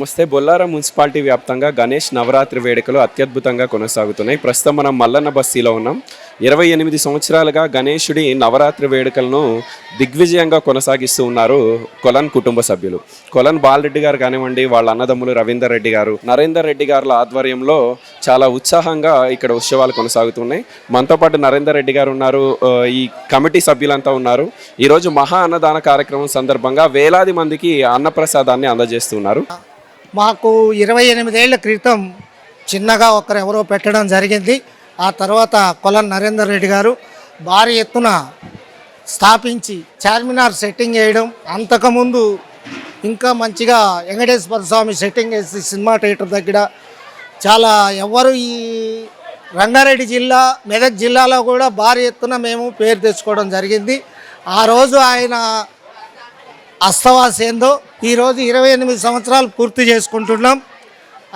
నమస్తే. బొల్లారం మున్సిపాలిటీ వ్యాప్తంగా గణేష్ నవరాత్రి వేడుకలు అత్యద్భుతంగా కొనసాగుతున్నాయి. ప్రస్తుతం మనం మల్లన్న బస్తీలో ఉన్నాం. ఇరవై ఎనిమిది సంవత్సరాలుగా గణేషుడి నవరాత్రి వేడుకలను దిగ్విజయంగా కొనసాగిస్తూ ఉన్నారు కొలన్ కుటుంబ సభ్యులు. కొలన్ బాలరెడ్డి గారు కానివ్వండి వాళ్ళ అన్నదమ్ములు రవీందర్ రెడ్డి గారు. నరేందర్ రెడ్డి గారుల ఆధ్వర్యంలో చాలా ఉత్సాహంగా ఇక్కడ ఉత్సవాలు కొనసాగుతున్నాయి. మనతో పాటు నరేందర్ రెడ్డి గారు ఉన్నారు. ఈ కమిటీ సభ్యులంతా ఉన్నారు. ఈరోజు మహా అన్నదాన కార్యక్రమం సందర్భంగా వేలాది మందికి అన్నప్రసాదాన్ని అందజేస్తున్నారు. మాకు ఇరవై ఎనిమిదేళ్ళ క్రితం చిన్నగా ఒకరు ఎవరో పెట్టడం జరిగింది. ఆ తర్వాత కొలన్ నరేందర్ రెడ్డి గారు భారీ ఎత్తున స్థాపించి చార్మినార్ సెట్టింగ్ వేయడం అంతకుముందు ఇంకా మంచిగా వెంకటేశ్వర స్వామి సెట్టింగ్ వేసి సినిమా థియేటర్ దగ్గర చాలా ఎవరు ఈ రంగారెడ్డి జిల్లా మెదక్ జిల్లాలో కూడా భారీ ఎత్తున మేము పేరు తెచ్చుకోవడం జరిగింది. ఆ రోజు ఆయన అస్తవాసేందో ఈరోజు ఇరవై ఎనిమిది సంవత్సరాలు పూర్తి చేసుకుంటున్నాం.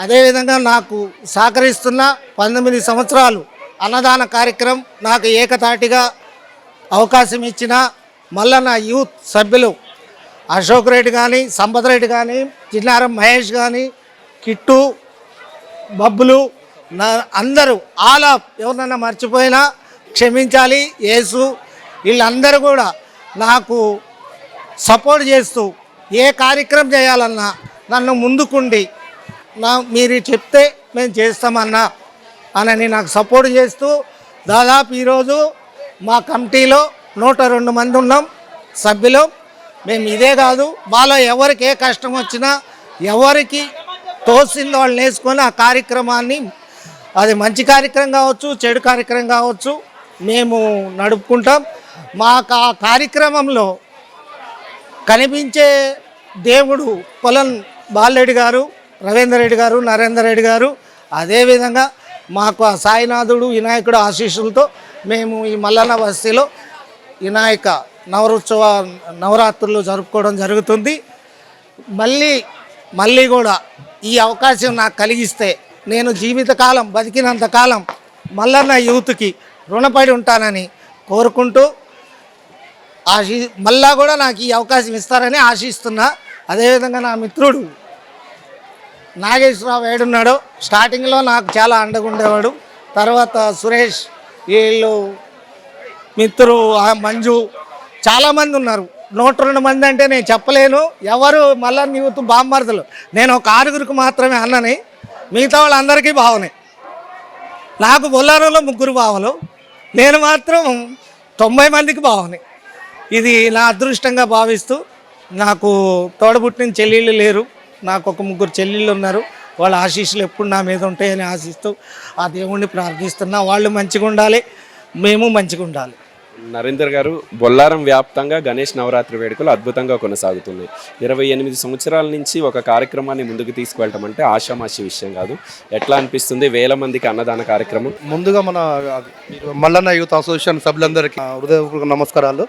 అదేవిధంగా నాకు సహకరిస్తున్న పంతొమ్మిది సంవత్సరాలు అన్నదాన కార్యక్రమం నాకు ఏకతాటిగా అవకాశం ఇచ్చిన మల్లన్న యూత్ సభ్యులు అశోక్ రెడ్డి కానీ సంపత్ రెడ్డి కానీ చిన్నారం మహేష్ కానీ కిట్టు బబ్బులు నా అందరూ ఆల్ ఆఫ్ ఎవరినన్నా మర్చిపోయినా క్షమించాలి. యేసు వీళ్ళందరూ కూడా నాకు సపోర్ట్ చేస్తూ ఏ కార్యక్రమం చేయాలన్నా నన్ను ముందుకుండి. నా మీరు చెప్తే మేము చేస్తామన్నా అనని నాకు సపోర్ట్ చేస్తూ దాదాపు ఈరోజు మా కమిటీలో నూట రెండు మంది ఉన్నాం సభ్యులు. మేము ఇదే కాదు మాలో ఎవరికి ఏ కష్టం వచ్చినా ఎవరికి తోసింది వాళ్ళు నేర్చుకొని ఆ కార్యక్రమాన్ని అది మంచి కార్యక్రమం కావచ్చు చెడు కార్యక్రమం కావచ్చు మేము నడుపుకుంటాం. మాకు ఆ కార్యక్రమంలో కనిపించే దేవుడు పొలం బాలరెడ్డి గారు రవీందర్ రెడ్డి గారు నరేందర్ రెడ్డి గారు. అదేవిధంగా మాకు ఆ సాయినాథుడు వినాయకుడు ఆశీస్సులతో మేము ఈ మల్లన్న బస్తీలో వినాయక నవరోత్సవ నవరాత్రులు జరుపుకోవడం జరుగుతుంది. మళ్ళీ మళ్ళీ కూడా ఈ అవకాశం నాకు కలిగిస్తే నేను జీవితకాలం బతికినంత కాలం మల్లన్న యూత్కి రుణపడి ఉంటానని కోరుకుంటూ ఆశి మళ్ళా కూడా నాకు ఈ అవకాశం ఇస్తారని ఆశిస్తున్నా. అదేవిధంగా నా మిత్రుడు నాగేశ్వరరావు ఏడున్నాడు స్టార్టింగ్లో నాకు చాలా అండగుండేవాడు తర్వాత సురేష్ వీళ్ళు మిత్రు ఆ మంజు చాలామంది ఉన్నారు. నూట రెండు మంది అంటే నేను చెప్పలేను. ఎవరు మళ్ళా నీవుతు బామ్మర్దలు నేను ఒక ఆరుగురికి మాత్రమే అన్నని. మిగతా వాళ్ళందరికీ బావనే నాకు బొల్లారంలో ముగ్గురు బావలు. నేను మాత్రం తొంభై మందికి బావని ఇది నా అదృష్టంగా భావిస్తూ నాకు తోడబుట్టిన చెల్లెళ్ళు లేరు. నాకు ఒక ముగ్గురు చెల్లెళ్ళు ఉన్నారు. వాళ్ళ ఆశీస్సులు ఎప్పుడు నా మీద ఉంటాయని ఆశిస్తూ ఆ దేవుణ్ణి ప్రార్థిస్తున్నా. వాళ్ళు మంచిగా ఉండాలి మేము మంచిగా ఉండాలి. నరేందర్ గారు బొల్లారం వ్యాప్తంగా గణేష్ నవరాత్రి వేడుకలు అద్భుతంగా కొనసాగుతున్నాయి. ఇరవై ఎనిమిది సంవత్సరాల నుంచి ఒక కార్యక్రమాన్ని ముందుకు తీసుకువెళ్ళటం అంటే ఆషామాషి విషయం కాదు. ఎట్లా అనిపిస్తుంది? వేల మందికి అన్నదాన కార్యక్రమం? ముందుగా మన మల్లన్న యూత్ అసోసియేషన్ సభ్యులందరికీ హృదయపూర్వక నమస్కారాలు.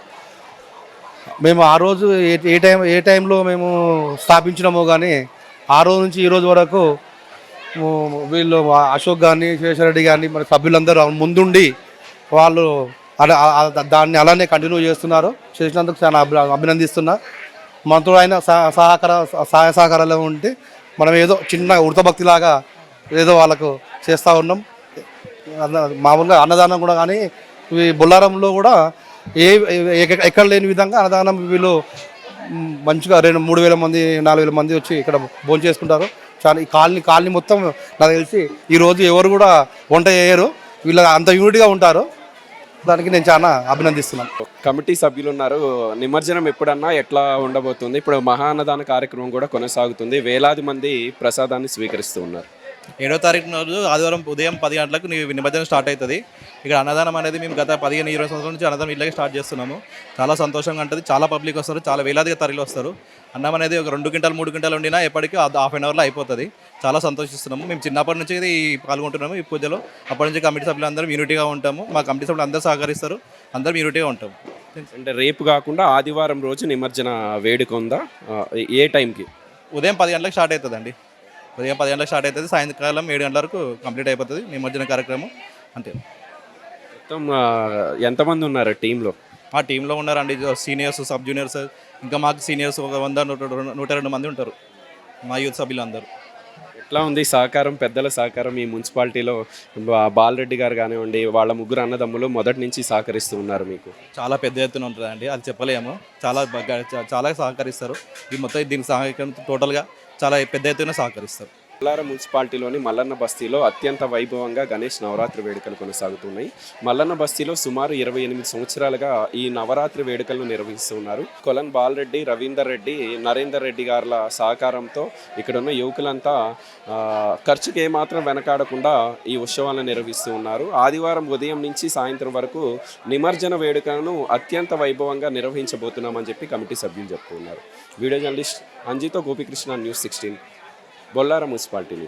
మేము ఆ రోజు ఏ ఏ టైం ఏ టైంలో మేము స్థాపించినామో కానీ ఆ రోజు నుంచి ఈ రోజు వరకు వీళ్ళు అశోక్ కానీ శేషరెడ్డి కానీ మన సభ్యులందరూ ముందుండి వాళ్ళు దాన్ని అలానే కంటిన్యూ చేస్తున్నారు. చేసినందుకు చాలా అభి- అభినందిస్తున్నా. మనతో ఆయన సహ- సహకార సహాయ సహకారాలు ఉంటే మనం ఏదో చిన్న వృతభక్తిలాగా ఏదో వాళ్ళకు చేస్తూ ఉన్నాం. అన్న- మామూలుగా అన్నదానం కూడా కానీ ఈ బొల్లారంలో కూడా ఏ ఎక్కడ లేని విధంగా అన్నదానం వీళ్ళు మంచిగా రెండు మూడు వేల మంది నాలుగు వేల మంది వచ్చి ఇక్కడ భోజనం చేసుకుంటారు. చాలా ఈ కాలనీ కాలనీ మొత్తం నాకు తెలిసి ఈ రోజు ఎవరు కూడా వంట చేయరు. వీళ్ళు అంత యూనిట్గా ఉంటారు. దానికి నేను చాలా అభినందిస్తున్నాను. కమిటీ సభ్యులు ఉన్నారు. నిమజ్జనం ఎప్పుడన్నా ఎట్లా ఉండబోతుంది? ఇప్పుడు మహా అన్నదాన కార్యక్రమం కూడా కొనసాగుతుంది. వేలాది మంది ప్రసాదాన్ని స్వీకరిస్తూ ఉన్నారు. ఏడో తారీఖు రోజు ఆదివారం ఉదయం పది గంటలకు నీ నిమజ్జనం స్టార్ట్ అవుతుంది. ఇక్కడ అన్నదానం అనేది మేము గత పదిహేను ఇరవై సంవత్సరాల నుంచి అన్నదానం ఇళ్ళకి స్టార్ట్ చేస్తున్నాము. చాలా సంతోషంగా ఉంటుంది. చాలా పబ్లిక్ వస్తారు. చాలా వేలాదిగా తరలి వస్తారు. అన్నం అనేది ఒక రెండు గంటలు మూడు గంటలు ఉండినా ఎప్పటికీ హాఫ్ అన్ అవర్లో అయిపోతుంది. చాలా సంతోషిస్తున్నాము. మేము చిన్నప్పటి నుంచి ఇది పాల్గొంటున్నాము ఈ పూజలో. అప్పటి నుంచి కమిటీ సభ్యులు అందరం యూనిటీగా ఉంటాము. మా కమిటీ సభ్యులు అందరూ సహకరిస్తారు. అందరం యూనిటీగా ఉంటాము. అంటే రేపు కాకుండా ఆదివారం రోజు నిమజ్జన వేడుక ఉందా? ఏ టైంకి? ఉదయం పది గంటలకు స్టార్ట్ అవుతుందండి. ఉదయం పది గంటలకు స్టార్ట్ అవుతుంది. సాయంకాలం ఏడు గంటల వరకు కంప్లీట్ అయిపోతుంది. నిమజ్జన కార్యక్రమం అంతే. మొత్తం ఆ, ఎంతమంది ఉన్నారు టీంలో? మా టీంలో ఉన్నారండి. Seniors sub juniors. ఇంకా మాకు సీనియర్స్ ఒక వంద నూట రెండు- మంది ఉంటారు. మా యూత్ సభ్యులు అందరూ ఎట్లా ఉంది సహకారం పెద్దల సహకారం ఈ మున్సిపాలిటీలో? బాలరెడ్డి గారు కానివ్వండి వాళ్ళ ముగ్గురు అన్నదమ్ములు మొదటి నుంచి సహకరిస్తూ ఉన్నారు మీకు. చాలా పెద్ద ఎత్తున ఉంటుందండి అది చెప్పలేము. చాలా చాలా సహకరిస్తారు. ఈ మొత్తం దీనికి సహకరణ టోటల్గా చాలా పెద్ద ఎత్తున సహకరిస్తారు. మల్లార మున్సిపాలిటీలోని మల్లన్న బస్తీలో అత్యంత వైభవంగా గణేష్ నవరాత్రి వేడుకలు కొనసాగుతున్నాయి. మల్లన్న బస్తీలో సుమారు ఇరవై ఎనిమిది సంవత్సరాలుగా ఈ నవరాత్రి వేడుకలను నిర్వహిస్తున్నారు. కొలన్ బాలరెడ్డి రవీందర్ రెడ్డి నరేందర్ రెడ్డి గారుల సహకారంతో ఇక్కడున్న యువకులంతా ఖర్చుకి ఏమాత్రం వెనకాడకుండా ఈ ఉత్సవాలను నిర్వహిస్తూ ఉన్నారు. ఆదివారం ఉదయం నుంచి సాయంత్రం వరకు నిమజ్జన వేడుకలను అత్యంత వైభవంగా నిర్వహించబోతున్నామని చెప్పి కమిటీ సభ్యులు చెప్తున్నారు. Video journalist అంజితో Gopikrishna news sixteen. Bollaram municipality నుంచి.